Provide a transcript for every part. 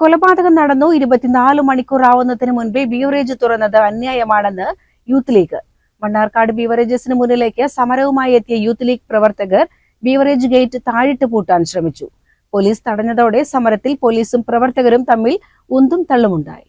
കൊലപാതകം നടന്നു. ഇരുപത്തിനാല് മണിക്കൂർ ആവുന്നതിന് മുൻപേ ബീവറേജ് തുറന്നത് അന്യായമാണെന്ന് യൂത്ത് ലീഗ്. മണ്ണാർക്കാട് ബീവറേജസിന് മുന്നിലേക്ക് സമരവുമായി എത്തിയ യൂത്ത് ലീഗ് പ്രവർത്തകർ ബീവറേജ് ഗേറ്റ് താഴിട്ട് പൂട്ടാൻ ശ്രമിച്ചു. പോലീസ് തടഞ്ഞതോടെ സമരത്തിൽ പോലീസും പ്രവർത്തകരും തമ്മിൽ ഉന്തും തള്ളുമുണ്ടായി.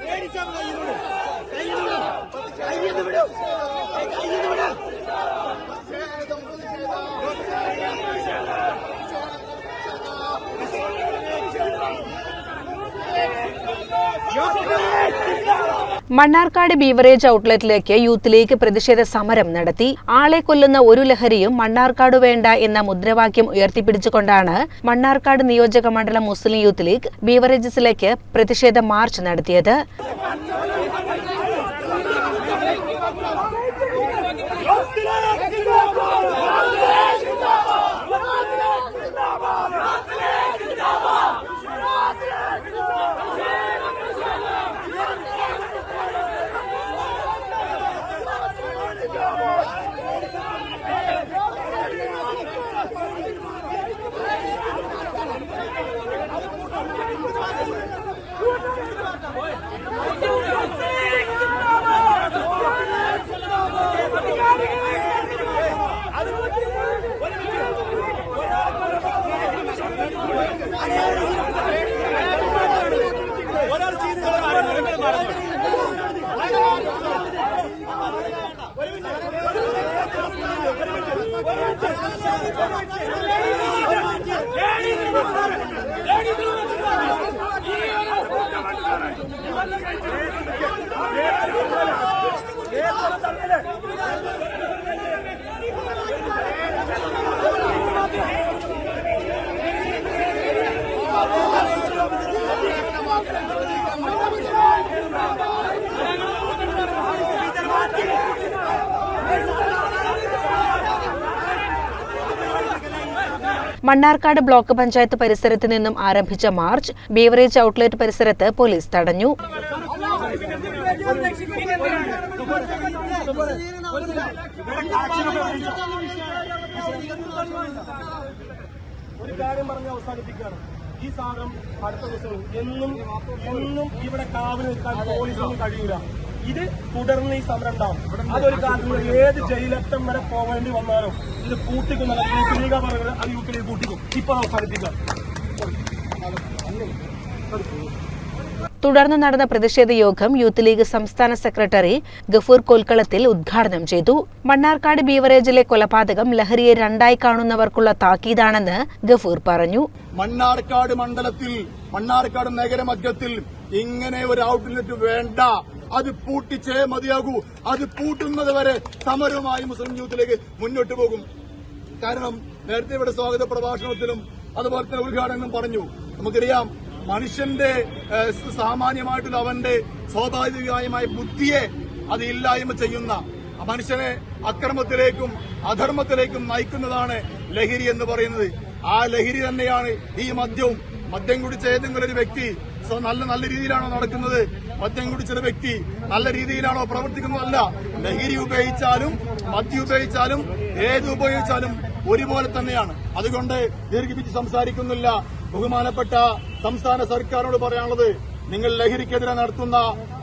മേടിച്ചോ മണ്ണാർക്കാട് ബീവറേജ് ഔട്ട്ലെറ്റിലേക്ക് യൂത്ത് ലീഗ് പ്രതിഷേധ സമരം നടത്തി. ആളെ കൊല്ലുന്ന ഒരു ലഹരിയും മണ്ണാർക്കാട് വേണ്ട എന്ന മുദ്രാവാക്യം ഉയർത്തിപ്പിടിച്ചുകൊണ്ടാണ് മണ്ണാർക്കാട് നിയോജക മണ്ഡലം മുസ്ലിം യൂത്ത് ലീഗ് ബീവറേജസിലേക്ക് പ്രതിഷേധ മാർച്ച് നടത്തിയത്. മണ്ണാർക്കാട് ബ്ലോക്ക് പഞ്ചായത്ത് പരിസരത്ത് നിന്നും ആരംഭിച്ച മാർച്ച് ബീവറേജ് ഔട്ട്ലെറ്റ് പരിസരത്ത് പോലീസ് തടഞ്ഞു. ഒരു കാര്യം പറഞ്ഞ് അവസാനിപ്പിക്കുകയാണ്. ഈ സാധനം അടുത്ത ദിവസവും എന്നും എന്നും ഇവിടെ കാവൽ നിൽക്കാൻ പോലീസൊന്നും കഴിയൂല. ഇത് തുടർന്ന് ഈ സമരം ഉണ്ടാവും. അതൊരു കാലത്ത് ഏത് ജയിലറ്റം വരെ പോകേണ്ടി വന്നാലും ഇത് കൂട്ടിക്കും യൂത്ത് ലീഗ പറയുന്നത് അത് യൂത്ത് ലീഗ് പൂട്ടിക്കും. ഇപ്പൊ അവസാനിപ്പിക്കാം. തുടർന്ന് നടന്ന പ്രതിഷേധ യോഗം യൂത്ത് ലീഗ് സംസ്ഥാന സെക്രട്ടറി ഗഫൂർ കൊൽക്കളത്തിൽ ഉദ്ഘാടനം ചെയ്തു. മണ്ണാർക്കാട് ബീവറേജിലെ കൊലപാതകം ലഹരിയെ രണ്ടായി കാണുന്നവർക്കുള്ള താക്കീതാണെന്ന് ഗഫൂർ പറഞ്ഞു. മണ്ണാർക്കാട് മണ്ഡലത്തിൽ മണ്ണാർക്കാട് നഗരമധ്യത്തിൽ ഇങ്ങനെ ഒരു ഔട്ട്ലെറ്റ് വേണ്ട. അത് പൂട്ടിച്ചേ മതിയാകൂ. അത് പൂട്ടുന്നത് വരെ സമരവുമായി മുസ്ലിം യൂത്തിലേക്ക് മുന്നോട്ട് പോകും. കാരണം നേരത്തെ ഇവിടെ സ്വാഗത പ്രഭാഷണത്തിലും അതുപോലെ തന്നെ ഉദ്ഘാടനം പറഞ്ഞു. നമുക്കറിയാം മനുഷ്യന്റെ സാമാന്യമായിട്ടുള്ള അവന്റെ സ്വാഭാവികമായ ബുദ്ധിയെ അത് ഇല്ലായ്മ ചെയ്യുന്ന മനുഷ്യനെ അക്രമത്തിലേക്കും അധർമ്മത്തിലേക്കും നയിക്കുന്നതാണ് ലഹരി എന്ന് പറയുന്നത്. ആ ലഹരി തന്നെയാണ് ഈ മദ്യവും. മദ്യം കുടിച്ച ഏതെങ്കിലും ഒരു വ്യക്തി നല്ല നല്ല രീതിയിലാണോ നടക്കുന്നത്? മദ്യം കുടിച്ചൊരു വ്യക്തി നല്ല രീതിയിലാണോ പ്രവർത്തിക്കുന്നതല്ല. ലഹരി ഉപയോഗിച്ചാലും മദ്യം ഉപയോഗിച്ചാലും ഏത് ഉപയോഗിച്ചാലും ഒരുപോലെ തന്നെയാണ്. അതുകൊണ്ട് ദീർഘിപ്പിച്ച് സംസാരിക്കുന്നില്ല. ബഹുമാനപ്പെട്ട സംസ്ഥാന സർക്കാരിനോട് പറയാനുള്ളത് നിങ്ങൾ ലഹരിക്കെതിരെ നടത്തുന്ന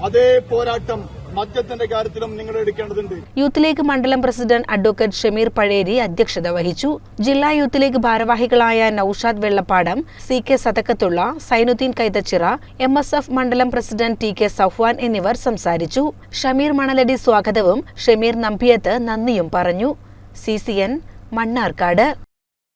അതേ പോരാട്ടം മദ്യത്തിന്റെ കാര്യത്തിലും നിങ്ങൾ എടുക്കേണ്ടതുണ്ട്. യൂത്ത് ലീഗ് മണ്ഡലം പ്രസിഡന്റ് അഡ്വക്കേറ്റ് ഷമീർ പഴേരി അധ്യക്ഷത വഹിച്ചു. ജില്ലാ യൂത്ത് ലീഗ് ഭാരവാഹികളായ Noushad Vellappadam C K Sathakkathulla Sainudheen Kaithachira M S F മണ്ഡലം പ്രസിഡന്റ് ടി കെ സഫ്വാൻ എന്നിവർ സംസാരിച്ചു. ഷമീർ മണലടി സ്വാഗതവും ഷമീർ നമ്പിയത്ത് നന്ദിയും പറഞ്ഞു. C C N Mannarkkad.